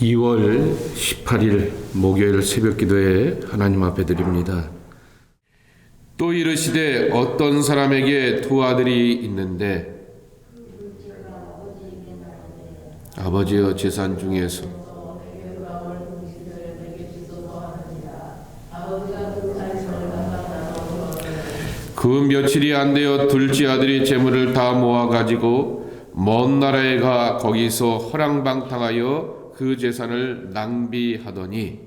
2월 18일 목요일 새벽 기도에 하나님 앞에 드립니다. 또 이르시되 어떤 사람에게 두 아들이 있는데 아버지의 재산 중에서 그 며칠이 안 되어 둘째 아들이 재물을 다 모아 가지고 먼 나라에 가 거기서 허랑방탕하여 그 재산을 낭비하더니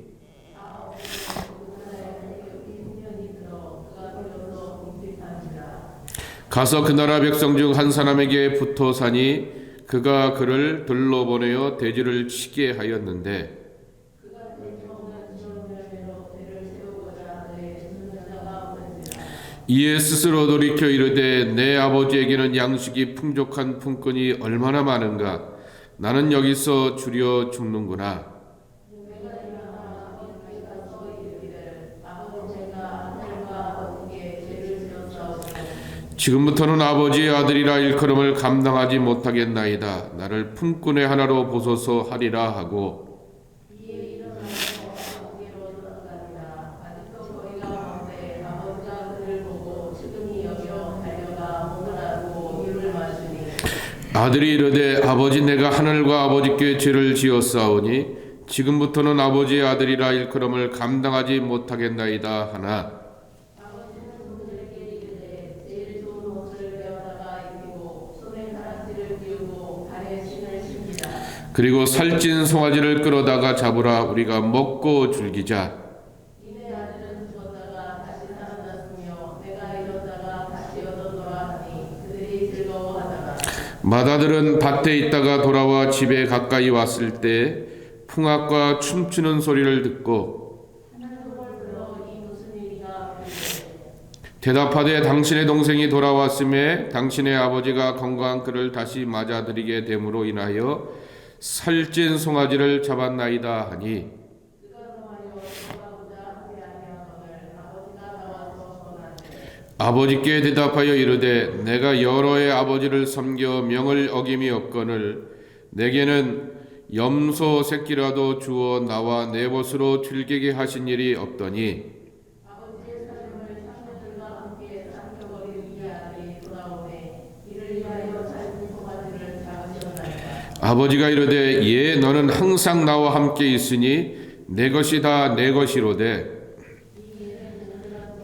가서 그 나라 백성 중 한 사람에게 붙어 사니 그가 그를 들러보내어 대지를 치게 하였는데 이에 스스로 돌이켜 이르되 내 아버지에게는 양식이 풍족한 품꾼이 얼마나 많은가 나는 여기서 줄여 죽는구나. 지금부터는 아버지의 아들이라 일컬음을 감당하지 못하겠나이다. 나를 품꾼의 하나로 보소서 하리라 하고 아들이 이르되 아버지 내가 하늘과 아버지께 죄를 지었사오니 지금부터는 아버지의 아들이라 일컬음을 감당하지 못하겠나이다 하나. 그리고 살찐 송아지를 끌어다가 잡으라. 우리가 먹고 즐기자 마다들은 밭에 있다가 돌아와 집에 가까이 왔을 때 풍악과 춤추는 소리를 듣고 대답하되 당신의 동생이 돌아왔음에 당신의 아버지가 건강한 그를 다시 맞아들이게 됨으로 인하여 살찐 송아지를 잡았나이다 하니 아버지께 대답하여 이르되 내가 여러의 아버지를 섬겨 명을 어김이 없거늘 내게는 염소 새끼라도 주어 나와 내 벗으로 즐기게 하신 일이 없더니. 아버지가 이르되 예 너는 항상 나와 함께 있으니 내 것이 다 내 것이로되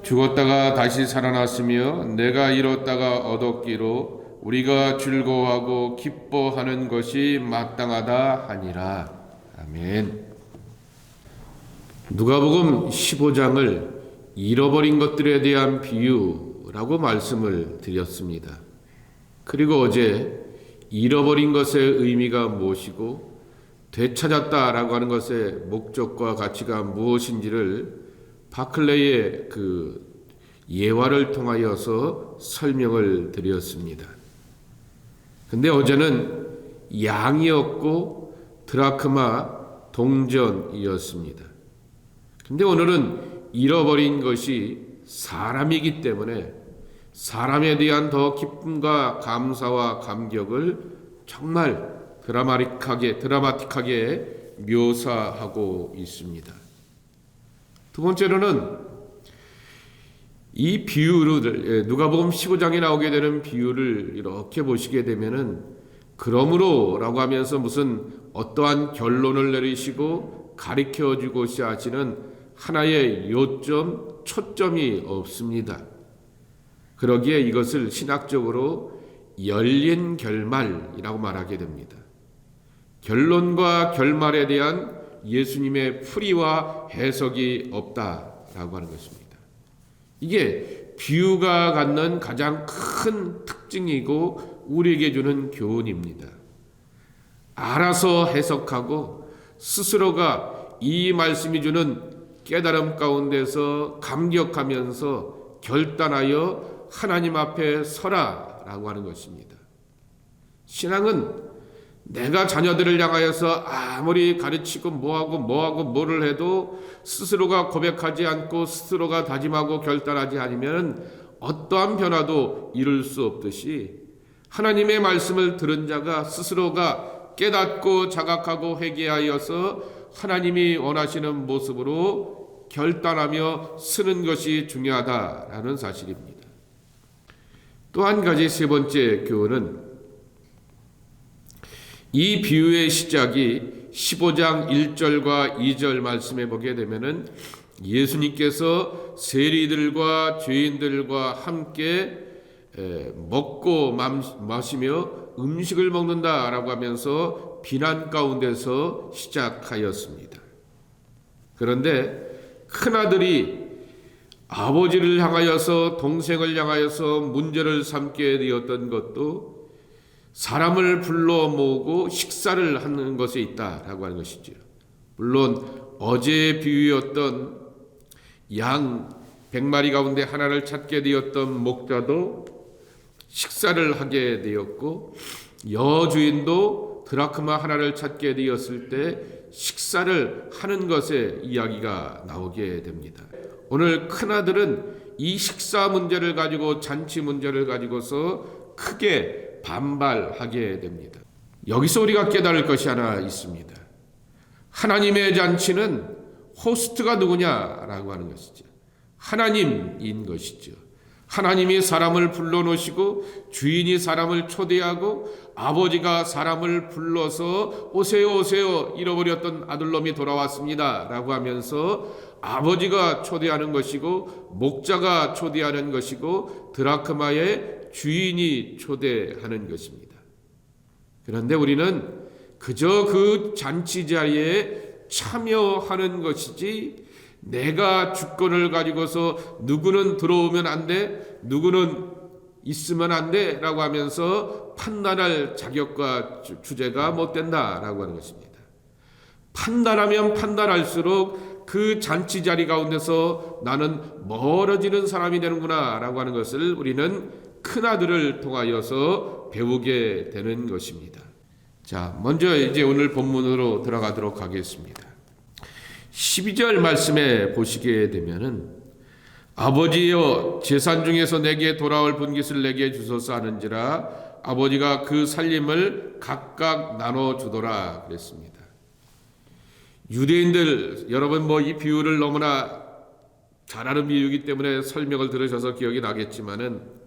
죽었다가 다시 살아났으며 내가 잃었다가 얻었기로 우리가 즐거워하고 기뻐하는 것이 마땅하다 하니라 아멘. 누가복음 15장을 잃어버린 것들에 대한 비유라고 말씀을 드렸습니다. 그리고 어제 잃어버린 것의 의미가 무엇이고 되찾았다라고 하는 것의 목적과 가치가 무엇인지를 바클레이의 그 예화를 통하여서 설명을 드렸습니다. 근데 어제는 양이었고 드라크마 동전이었습니다. 근데 오늘은 잃어버린 것이 사람이기 때문에 사람에 대한 더 기쁨과 감사와 감격을 정말 드라마틱하게 드라마틱하게 묘사하고 있습니다. 두 번째로는 이 비유를 예, 누가복음 15장에 나오게 되는 비유를 이렇게 보시게 되면은 그러므로라고 하면서 무슨 어떠한 결론을 내리시고 가르쳐 주고자 하시는 하나의 요점 초점이 없습니다. 그러기에 이것을 신학적으로 열린 결말이라고 말하게 됩니다. 결론과 결말에 대한 예수님의 풀이와 해석이 없다라고 하는 것입니다. 이게 비유가 갖는 가장 큰 특징이고 우리에게 주는 교훈입니다. 알아서 해석하고 스스로가 이 말씀이 주는 깨달음 가운데서 감격하면서 결단하여 하나님 앞에 서라라고 하는 것입니다. 신앙은 내가 자녀들을 향하여서 아무리 가르치고 뭐하고 뭐하고 뭐를 해도 스스로가 고백하지 않고 스스로가 다짐하고 결단하지 않으면 어떠한 변화도 이룰 수 없듯이 하나님의 말씀을 들은 자가 스스로가 깨닫고 자각하고 회개하여서 하나님이 원하시는 모습으로 결단하며 쓰는 것이 중요하다라는 사실입니다. 또 한 가지 세 번째 교훈은 이 비유의 시작이 15장 1절과 2절 말씀에 보게 되면은 예수님께서 세리들과 죄인들과 함께 에, 먹고 맘- 마시며 음식을 먹는다라고 하면서 비난 가운데서 시작하였습니다. 그런데 큰 아들이 아버지를 향하여서 동생을 향하여서 문제를 삼게 되었던 것도 사람을 불러 모으고 식사를 하는 것에 있다라고 하는 것이죠. 물론 어제의 비유였던 양 100마리 가운데 하나를 찾게 되었던 목자도 식사를 하게 되었고 여주인도 드라크마 하나를 찾게 되었을 때 식사를 하는 것에 이야기가 나오게 됩니다. 오늘 큰 아들은 이 식사 문제를 가지고 잔치 문제를 가지고서 크게 반발하게 됩니다. 여기서 우리가 깨달을 것이 하나 있습니다. 하나님의 잔치는 호스트가 누구냐라고 하는 것이죠. 하나님인 것이죠. 하나님이 사람을 불러놓으시고 주인이 사람을 초대하고 아버지가 사람을 불러서 오세요 오세요 잃어버렸던 아들놈이 돌아왔습니다 라고 하면서 아버지가 초대하는 것이고 목자가 초대하는 것이고 드라크마의 주인이 초대하는 것입니다. 그런데 우리는 그저 그 잔치 자리에 참여하는 것이지 내가 주권을 가지고서 누구는 들어오면 안 돼, 누구는 있으면 안 돼, 라고 하면서 판단할 자격과 주- 주제가 못 된다 라고 하는 것입니다. 판단하면 판단할수록 그 잔치 자리 가운데서 나는 멀어지는 사람이 되는구나 라고 하는 것을 우리는 큰아들을 통하여서 배우게 되는 것입니다. 자, 먼저 이제 오늘 본문으로 들어가도록 하겠습니다. 12절 말씀에 보시게 되면은 아버지여 재산 중에서 내게 돌아올 분깃을 내게 주소서 하는지라 아버지가 그 살림을 각각 나눠 주더라 그랬습니다. 유대인들 여러분 뭐 이 비유를 너무나 잘 아는 비유이기 때문에 설명을 들으셔서 기억이 나겠지만은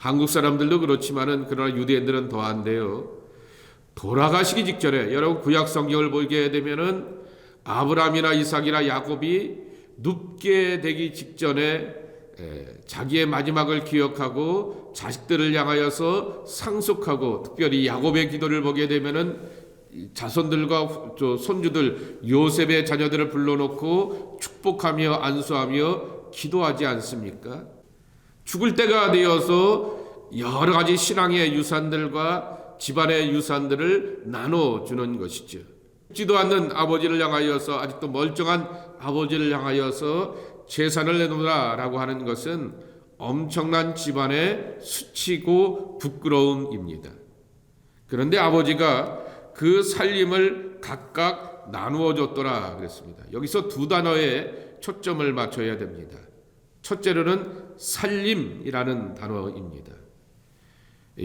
한국 사람들도 그렇지만은 그러나 유대인들은 더한데요. 돌아가시기 직전에 여러분 구약 성경을 보게 되면은 아브라함이나 이삭이나 야곱이 눕게 되기 직전에 에, 자기의 마지막을 기억하고 자식들을 향하여서 상속하고 특별히 야곱의 기도를 보게 되면은 이 자손들과 손주들 요셉의 자녀들을 불러놓고 축복하며 안수하며 기도하지 않습니까? 죽을 때가 되어서 여러 가지 신앙의 유산들과 집안의 유산들을 나눠주는 것이죠. 죽지도 않는 아버지를 향하여서 아직도 멀쩡한 아버지를 향하여서 재산을 내놓으라라고 하는 것은 엄청난 집안의 수치고 부끄러움입니다. 그런데 아버지가 그 살림을 각각 나누어 줬더라 그랬습니다. 여기서 두 단어에 초점을 맞춰야 됩니다. 첫째로는 살림이라는 단어입니다.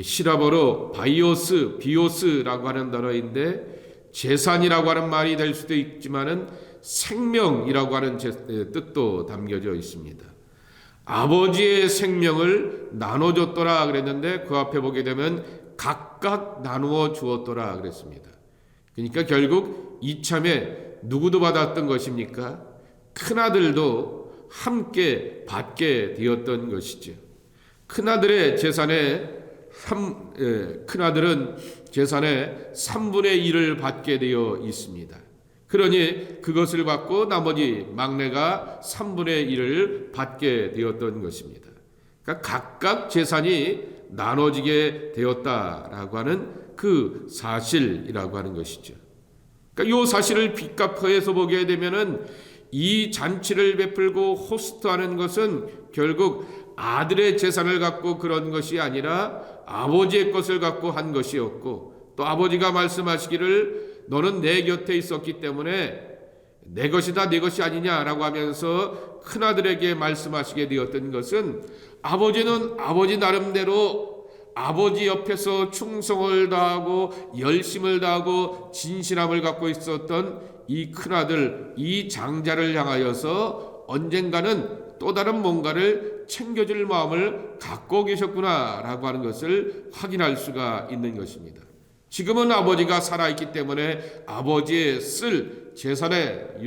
시라버로 바이오스, 비오스라고 하는 단어인데 재산이라고 하는 말이 될 수도 있지만은 생명이라고 하는 뜻도 담겨져 있습니다. 아버지의 생명을 나눠줬더라 그랬는데 그 앞에 보게 되면 각각 나누어 주었더라 그랬습니다. 그러니까 결국 이참에 누구도 받았던 것입니까? 큰아들도 함께 받게 되었던 것이죠. 큰아들의 재산에 삼, 예, 큰아들은 재산의 3분의 1을 받게 되어 있습니다. 그러니 그것을 받고 나머지 막내가 3분의 1을 받게 되었던 것입니다. 그러니까 각각 재산이 나눠지게 되었다라고 하는 그 사실이라고 하는 것이죠. 그러니까 이 사실을 빚값해서 보게 되면은 이 잔치를 베풀고 호스트하는 것은 결국 아들의 재산을 갖고 그런 것이 아니라 아버지의 것을 갖고 한 것이었고 또 아버지가 말씀하시기를 너는 내 곁에 있었기 때문에 내 것이다 내 것이 아니냐라고 하면서 큰아들에게 말씀하시게 되었던 것은 아버지는 아버지 나름대로 아버지 옆에서 충성을 다하고 열심을 다하고 진실함을 갖고 있었던 이 큰아들 이 장자를 향하여서 언젠가는 또 다른 뭔가를 챙겨줄 마음을 갖고 계셨구나라고 하는 것을 확인할 수가 있는 것입니다. 지금은 아버지가 살아있기 때문에 아버지의 쓸 재산의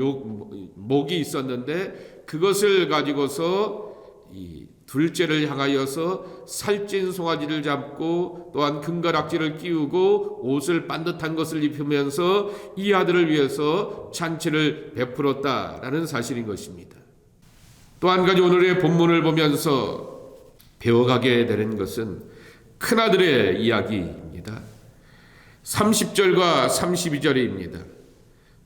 목이 있었는데 그것을 가지고서 이 둘째를 향하여서 살찐 송아지를 잡고 또한 금가락지를 끼우고 옷을 반듯한 것을 입히면서 이 아들을 위해서 잔치를 베풀었다라는 사실인 것입니다. 또 한 가지 오늘의 본문을 보면서 배워가게 되는 것은 큰아들의 이야기입니다. 30절과 32절입니다.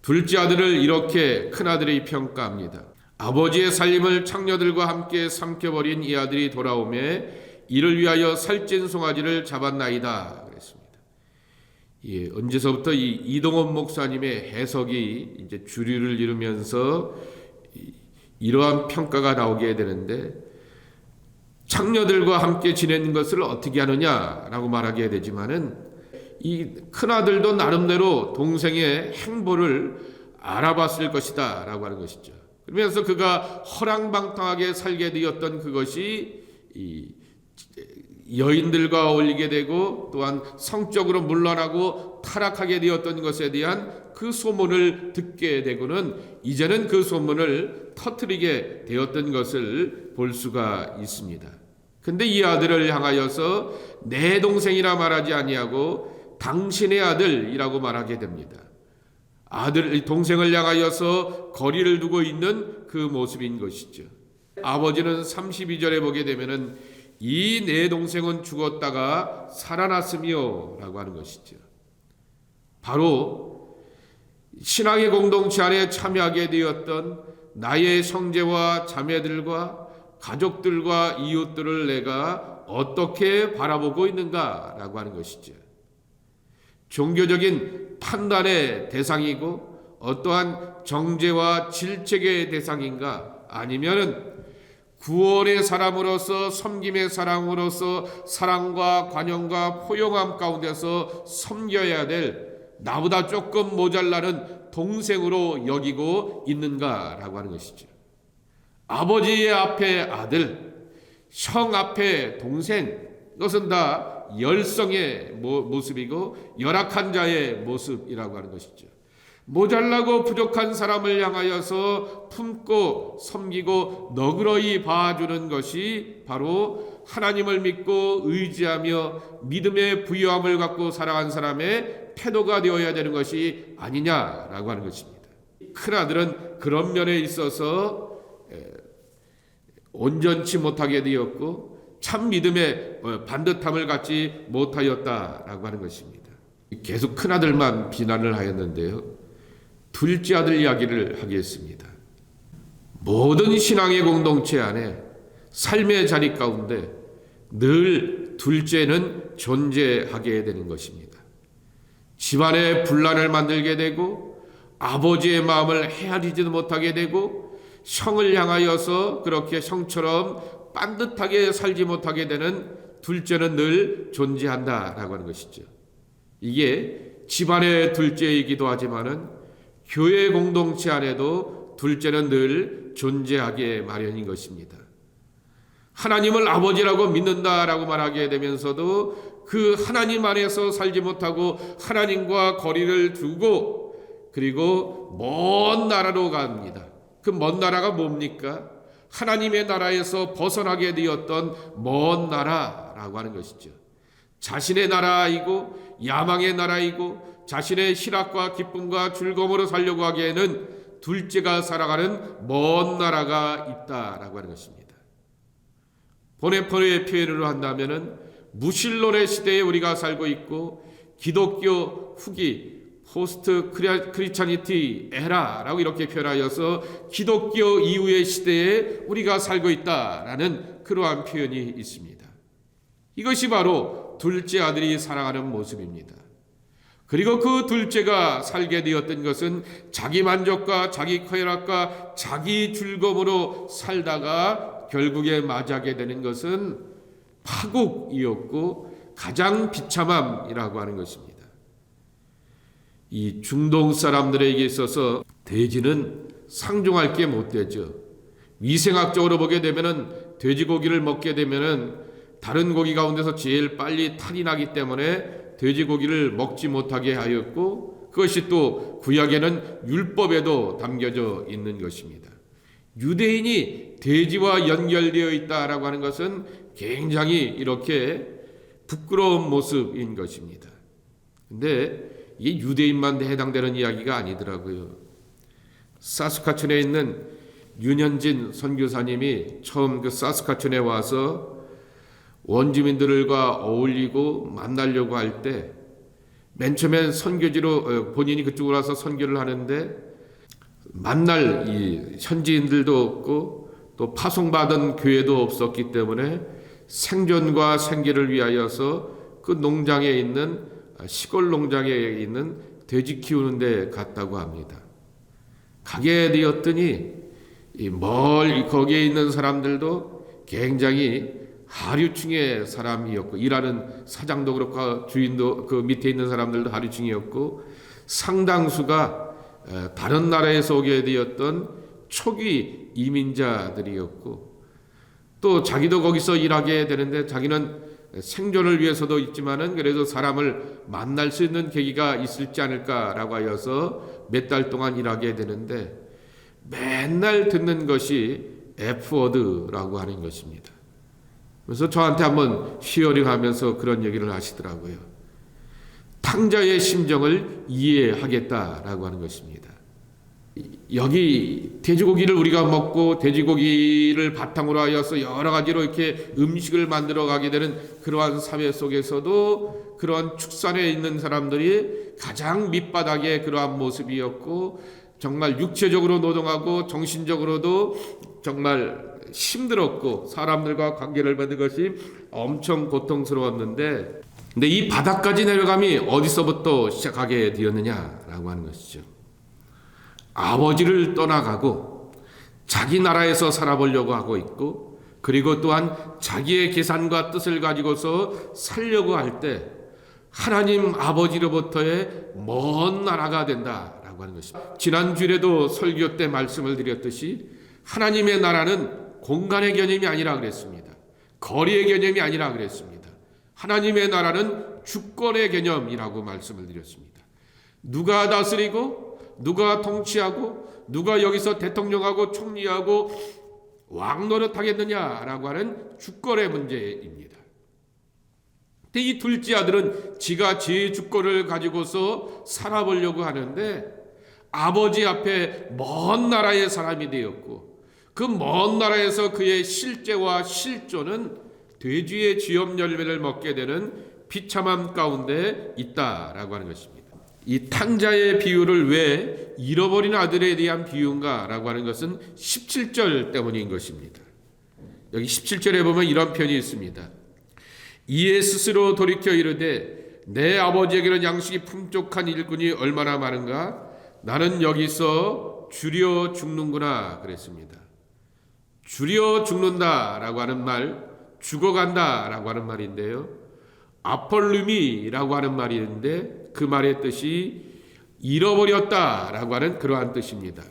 둘째 아들을 이렇게 큰아들이 평가합니다. 아버지의 살림을 창녀들과 함께 삼켜버린 이 아들이 돌아오매 이를 위하여 살찐 송아지를 잡았나이다. 그랬습니다. 예, 언제서부터 이 이동원 목사님의 해석이 이제 주류를 이루면서 이러한 평가가 나오게 되는데 창녀들과 함께 지내는 것을 어떻게 하느냐라고 말하게 되지만은 이 큰아들도 나름대로 동생의 행보를 알아봤을 것이다라고 하는 것이죠. 그러면서 그가 허랑방탕하게 살게 되었던 그것이 이 여인들과 어울리게 되고 또한 성적으로 물러나고 타락하게 되었던 것에 대한 그 소문을 듣게 되고는 이제는 그 소문을 터뜨리게 되었던 것을 볼 수가 있습니다. 근데 이 아들을 향하여서 내 동생이라 말하지 아니하고 당신의 아들이라고 말하게 됩니다. 아들 동생을 향하여서 거리를 두고 있는 그 모습인 것이죠. 아버지는 32절에 보게 되면은 이 내 동생은 죽었다가 살아났으며라고 하는 것이죠. 바로 신앙의 공동체 안에 참여하게 되었던 나의 형제와 자매들과 가족들과 이웃들을 내가 어떻게 바라보고 있는가라고 하는 것이죠. 종교적인 판단의 대상이고 어떠한 정죄와 질책의 대상인가 아니면은 구원의 사람으로서 섬김의 사람으로서 사랑과 관용과 포용함 가운데서 섬겨야 될 나보다 조금 모자라는 동생으로 여기고 있는가라고 하는 것이죠. 아버지의 앞에 아들, 형 앞에 동생, 이것은 다 열성의 모습이고 열악한 자의 모습이라고 하는 것이죠. 모자라고 부족한 사람을 향하여서 품고 섬기고 너그러이 봐주는 것이 바로 하나님을 믿고 의지하며 믿음의 부유함을 갖고 살아간 사람의 태도가 되어야 되는 것이 아니냐라고 하는 것입니다. 큰 아들은 그런 면에 있어서 온전치 못하게 되었고 참 믿음의 어, 반듯함을 갖지 못하였다라고 하는 것입니다. 계속 큰 아들만 비난을 하였는데요. 둘째 아들 이야기를 하겠습니다. 모든 신앙의 공동체 안에 삶의 자리 가운데 늘 둘째는 존재하게 되는 것입니다. 집안에 분란을 만들게 되고 아버지의 마음을 헤아리지도 못하게 되고 형을 향하여서 그렇게 형처럼 반듯하게 살지 못하게 되는 둘째는 늘 존재한다라고 하는 것이죠. 이게 집안의 둘째이기도 하지만은 교회 공동체 안에도 둘째는 늘 존재하게 마련인 것입니다. 하나님을 아버지라고 믿는다라고 말하게 되면서도 그 하나님 안에서 살지 못하고 하나님과 거리를 두고 그리고 먼 나라로 갑니다. 그 먼 나라가 뭡니까? 하나님의 나라에서 벗어나게 되었던 먼 나라라고 하는 것이죠. 자신의 나라이고 야망의 나라이고 자신의 희락과 기쁨과 즐거움으로 살려고 하기에는 둘째가 살아가는 먼 나라가 있다라고 하는 것입니다. 보네포의 표현으로 한다면은 무신론의 시대에 우리가 살고 있고 기독교 후기 포스트 크리스찬니티 에라라고 이렇게 표현하여서 기독교 이후의 시대에 우리가 살고 있다라는 그러한 표현이 있습니다. 이것이 바로 둘째 아들이 살아가는 모습입니다. 그리고 그 둘째가 살게 되었던 것은 자기 만족과 자기 쾌락과 자기 즐거움으로 살다가 결국에 맞이하게 되는 것은 파국이었고 가장 비참함이라고 하는 것입니다. 이 중동 사람들에게 있어서 돼지는 상종할 게 못 되죠. 위생학적으로 보게 되면은 돼지고기를 먹게 되면은 다른 고기 가운데서 제일 빨리 탈이 나기 때문에 돼지고기를 먹지 못하게 하였고 그것이 또 구약에는 율법에도 담겨져 있는 것입니다. 유대인이 돼지와 연결되어 있다라고 하는 것은 굉장히 이렇게 부끄러운 모습인 것입니다. 근데 이게 유대인만 해당되는 이야기가 아니더라고요. 사스카춘에 있는 윤현진 선교사님이 처음 그 사스카춘에 와서 원주민들과 어울리고 만나려고 할 때 맨 처음엔 선교지로 어, 본인이 그쪽으로 와서 선교를 하는데 만날 이 현지인들도 없고 또 파송받은 교회도 없었기 때문에 생존과 생계를 위하여서 그 농장에 있는 아, 시골 농장에 있는 돼지 키우는 데 갔다고 합니다. 가게 되었더니 이 멀리 거기에 있는 사람들도 굉장히 하류층의 사람이었고 일하는 사장도 그렇고 주인도 그 밑에 있는 사람들도 하류층이었고 상당수가 에, 다른 나라에서 오게 되었던 초기 이민자들이었고 또 자기도 거기서 일하게 되는데 자기는 생존을 위해서도 있지만은 그래도 사람을 만날 수 있는 계기가 있을지 않을까라고 하여서 몇 달 동안 일하게 되는데 맨날 듣는 것이 F워드라고 하는 것입니다. 그래서 저한테 한번 히어링 하면서 그런 얘기를 하시더라고요. 탕자의 심정을 이해하겠다라고 하는 것입니다. 여기 돼지고기를 우리가 먹고 돼지고기를 바탕으로 하여서 여러 가지로 이렇게 음식을 만들어 가게 되는 그러한 사회 속에서도 그러한 축산에 있는 사람들이 가장 밑바닥의 그러한 모습이었고 정말 육체적으로 노동하고 정신적으로도 정말 힘들었고 사람들과 관계를 맺는 것이 엄청 고통스러웠는데 근데 이 바닥까지 내려감이 어디서부터 시작하게 되었느냐라고 하는 것이죠. 아버지를 떠나가고 자기 나라에서 살아보려고 하고 있고 그리고 또한 자기의 계산과 뜻을 가지고서 살려고 할 때 하나님 아버지로부터의 먼 나라가 된다라고 하는 것입니다. 지난 주에도 설교 때 말씀을 드렸듯이 하나님의 나라는 공간의 개념이 아니라 그랬습니다. 거리의 개념이 아니라 그랬습니다. 하나님의 나라는 주권의 개념이라고 말씀을 드렸습니다. 누가 다스리고 누가 통치하고 누가 여기서 대통령하고 총리하고 왕 노릇하겠느냐라고 하는 주권의 문제입니다. 이 둘째 아들은 지가 제 주권을 가지고서 살아보려고 하는데 아버지 앞에 먼 나라의 사람이 되었고 그 먼 나라에서 그의 실제와 실존은 돼지의 쥐염 열매를 먹게 되는 비참함 가운데 있다라고 하는 것입니다. 이 탕자의 비유를 왜 잃어버린 아들에 대한 비유인가라고 하는 것은 17절 때문인 것입니다. 여기 17절에 보면 이런 편이 있습니다. 이에 스스로 돌이켜 이르되 내 아버지에게는 양식이 풍족한 일꾼이 얼마나 많은가 나는 여기서 줄여 죽는구나 그랬습니다. 줄여 죽는다라고 하는 말 죽어간다라고 하는 말인데요. 아폴루미라고 하는 말인데 그 말의 뜻이 잃어버렸다라고 하는 그러한 뜻입니다.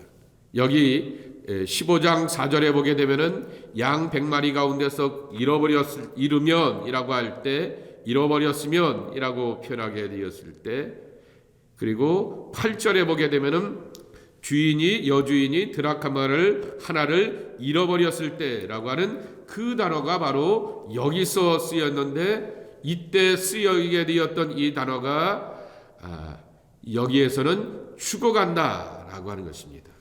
여기 15장 4절에 보게 되면은 양 100마리 가운데서 잃어버렸을 잃으면이라고 할 때 잃어버렸으면이라고 표현하게 되었을 때 그리고 8절에 보게 되면은 주인이 여주인이 드라카마를 하나를 잃어버렸을 때라고 하는 그 단어가 바로 여기서 쓰였는데 이때 쓰여지게 되었던 이 단어가 아, 여기에서는 죽어간다라고 하는 것입니다.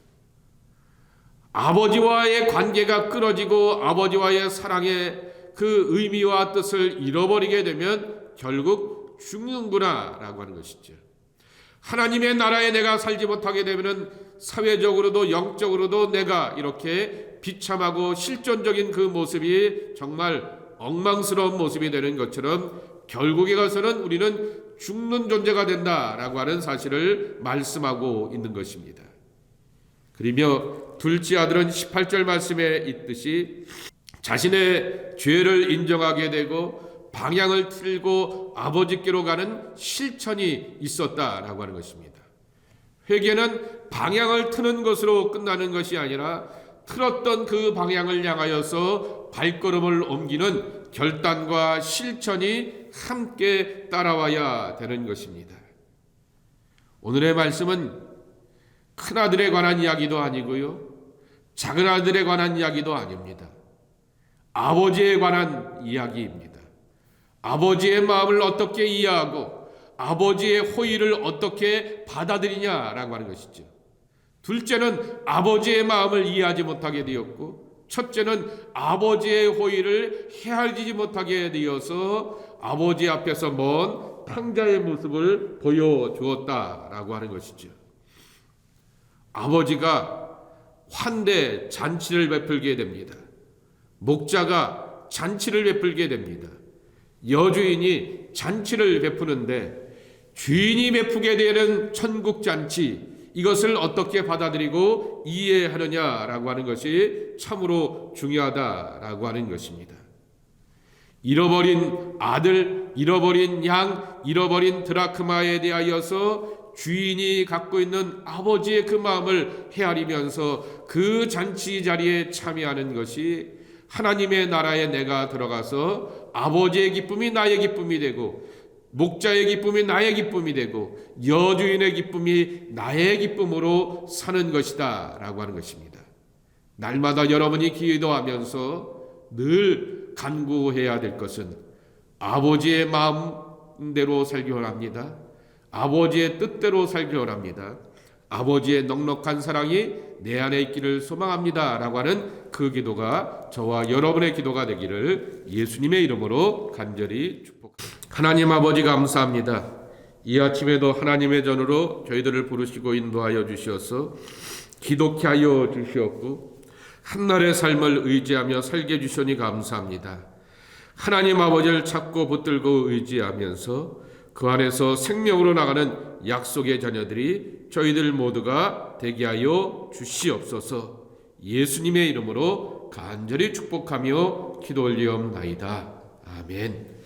아버지와의 관계가 끊어지고 아버지와의 사랑의 그 의미와 뜻을 잃어버리게 되면 결국 죽는구나라고 하는 것이죠. 하나님의 나라에 내가 살지 못하게 되면은 사회적으로도 영적으로도 내가 이렇게 비참하고 실존적인 그 모습이 정말 엉망스러운 모습이 되는 것처럼 결국에 가서는 우리는 죽는 존재가 된다라고 하는 사실을 말씀하고 있는 것입니다. 그리며 둘째 아들은 18절 말씀에 있듯이 자신의 죄를 인정하게 되고 방향을 틀고 아버지께로 가는 실천이 있었다라고 하는 것입니다. 회개는 방향을 트는 것으로 끝나는 것이 아니라 틀었던 그 방향을 향하여서 발걸음을 옮기는 결단과 실천이 함께 따라와야 되는 것입니다. 오늘의 말씀은 큰 아들에 관한 이야기도 아니고요. 작은 아들에 관한 이야기도 아닙니다. 아버지에 관한 이야기입니다. 아버지의 마음을 어떻게 이해하고 아버지의 호의를 어떻게 받아들이냐라고 하는 것이죠. 둘째는 아버지의 마음을 이해하지 못하게 되었고 첫째는 아버지의 호의를 헤아리지 못하게 되어서 아버지 앞에서 먼 탕자의 모습을 보여주었다라고 하는 것이죠. 아버지가 환대 잔치를 베풀게 됩니다. 목자가 잔치를 베풀게 됩니다. 여주인이 잔치를 베푸는데 주인이 베푸게 되는 천국 잔치 이것을 어떻게 받아들이고 이해하느냐라고 하는 것이 참으로 중요하다라고 하는 것입니다. 잃어버린 아들, 잃어버린 양, 잃어버린 드라크마에 대하여서 주인이 갖고 있는 아버지의 그 마음을 헤아리면서 그 잔치 자리에 참여하는 것이 하나님의 나라에 내가 들어가서 아버지의 기쁨이 나의 기쁨이 되고 목자의 기쁨이 나의 기쁨이 되고 여주인의 기쁨이 나의 기쁨으로 사는 것이다 라고 하는 것입니다. 날마다 여러분이 기도하면서 늘 간구해야 될 것은 아버지의 마음대로 살기 원합니다. 아버지의 뜻대로 살기 원합니다. 아버지의 넉넉한 사랑이 내 안에 있기를 소망합니다. 라고 하는 그 기도가 저와 여러분의 기도가 되기를 예수님의 이름으로 간절히 축복합니다. 하나님 아버지 감사합니다. 이 아침에도 하나님의 전으로 저희들을 부르시고 인도하여 주시어서 기독케 하여 주시었고 한날의 삶을 의지하며 살게 주시니 감사합니다. 하나님 아버지를 찾고 붙들고 의지하면서 그 안에서 생명으로 나가는 약속의 자녀들이 저희들 모두가 되게 하여 주시옵소서 예수님의 이름으로 간절히 축복하며 기도 올리옵나이다. 아멘.